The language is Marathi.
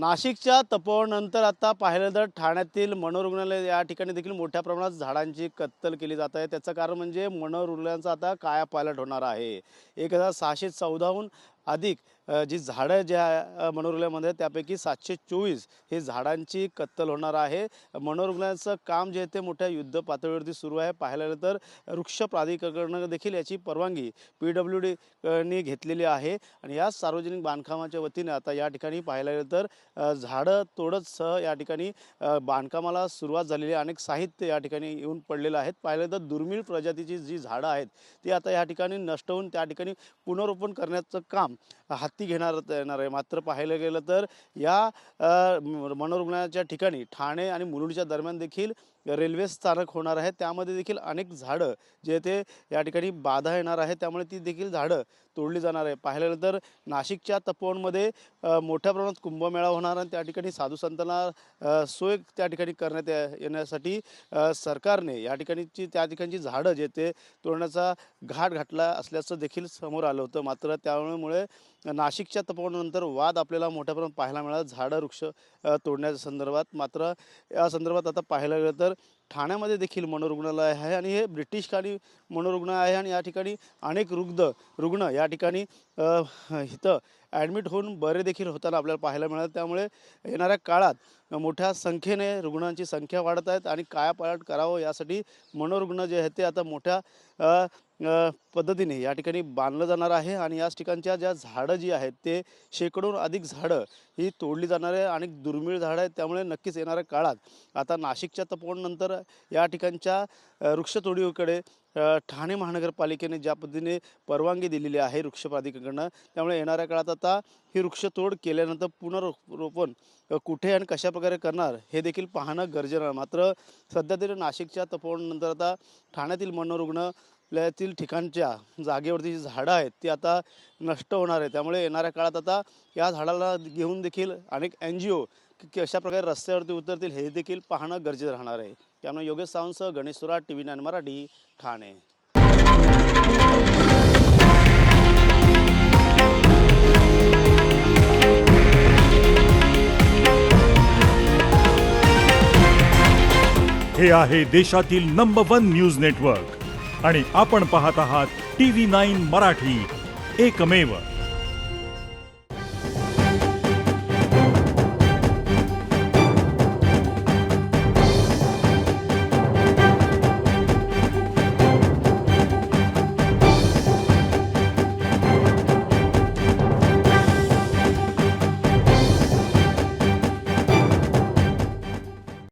नाशिकच्या तपोवनंतर आता पाहिलं तर ठाण्यातील मनोरुग्णालय या ठिकाणी देखील मोठ्या प्रमाणात झाडांची कत्तल केली जात आहे. त्याचं कारण म्हणजे मनोरुग्णालयांचा आता कायापालट होणार आहे. एक हजार सहाशे चौदाहून अधिक जी झाडं ज्या अ, मनोरुग्णालयामध्ये त्यापैकी सातशे चोवीस हे झाडांची कत्तल होणार आहे. मनोरुग्णालयाचं काम जे आहे ते मोठ्या युद्ध पातळीवरती सुरू आहे. पाहायला गेलं तर वृक्ष प्राधिकरणानं देखील याची परवानगी पी डब्ल्यू डी घेतलेली आहे. आणि या सार्वजनिक बांधकामाच्या वतीने आता या ठिकाणी पाहायला गेलं तर झाडं झाडं तोडतसह या ठिकाणी बांधकामाला सुरुवात झालेली आहे. अनेक साहित्य या ठिकाणी येऊन पडलेलं आहेत. पाहिलं तर दुर्मिळ प्रजातीची जी झाडं आहेत ती आता या ठिकाणी नष्ट होऊन त्या ठिकाणी पुनरोपण करण्याचं काम हाती घेणार येणार आहे. मात्र पाहायला गेलं तर या मनोरुग्णाच्या ठिकाणी ठाणे आणि मुलुंडच्या दरम्यान देखील रेल्वे स्थानक होणार आहे. त्यामध्ये देखील अनेक झाडं जे ते या ठिकाणी बाधा येणार आहे त्यामुळे ती देखील झाडं तोडली जाणार आहे. पाहायला गेलं तर नाशिकच्या तपोवनमध्ये मोठ्या प्रमाणात कुंभमेळा होणार आणि त्या ठिकाणी साधू संतांना सोय त्या ठिकाणी करण्यात या- येण्यासाठी सरकारने या ठिकाणीची त्या ठिकाणची झाडं जे ते तोडण्याचा घाट घातला असल्याचं देखील समोर आलं होतं. मात्र त्यामुळे नाशिकच्या तपोवनानंतर वाद आपल्याला मोठ्या प्रमाणात पाहायला मिळाला. झाडं वृक्ष तोडण्याच्या संदर्भात. मात्र या संदर्भात आता पाहायला गेलं तर ठाण्यामध्ये देखील मनोरुग्णालय आहे आणि हे ब्रिटिश काळी मनोरुग्णालय आहे आणि या ठिकाणी अनेक रुग्ण रुग्ण या ठिकाणी इथं ॲडमिट होऊन बरे देखील होताना आपल्याला पाहायला मिळालं. त्यामुळे येणाऱ्या काळात मोठ्या संख्येने रुग्णांची संख्या वाढत आहेत आणि कायापालट करावं यासाठी मनोरुग्ण जे आहेत ते आता मोठ्या पद्धतीने या ठिकाणी बांधलं जाणार आहे. आणि याच ठिकाणच्या ज्या झाडं जी आहेत ते शेकडोहून अधिक झाडं ही तोडली जाणार आहे आणि दुर्मिळ झाडं आहेत. त्यामुळे नक्कीच येणाऱ्या काळात आता नाशिकच्या तपोवनंतर या ठिकाणच्या वृक्षतोडीकडे ठाणे महानगरपालिकेने ज्या पद्धतीने परवानगी दिलेली आहे वृक्ष प्राधिकरणानं त्यामुळे येणाऱ्या काळात आता ही वृक्षतोड केल्यानंतर पुनरोपण कुठे आणि कशा प्रकारे करणार हे देखील पाहणं गरजेचं आहे. मात्र सध्या तरी नाशिकच्या तपोवनंतर आता ठाण्यातील मनोरुग्णालयातील ठिकाणच्या जागेवरती जी झाडं आहेत ती आता नष्ट होणार आहे त्यामुळे येणाऱ्या काळात आता या झाडाला घेऊन देखील अनेक एन जी ओ कशा प्रकारे रस्त्यावरती उतरतील हे देखील पाहणं गरजेचं राहणार आहे. त्यामुळे Yogesh सावंतसह Ganesh Surat T V nine Marathi Thane. हे आहे देशातील नंबर वन न्यूज नेटवर्क आणि आपण पाहत आहात टी व्ही नाईन मराठी. एकमेव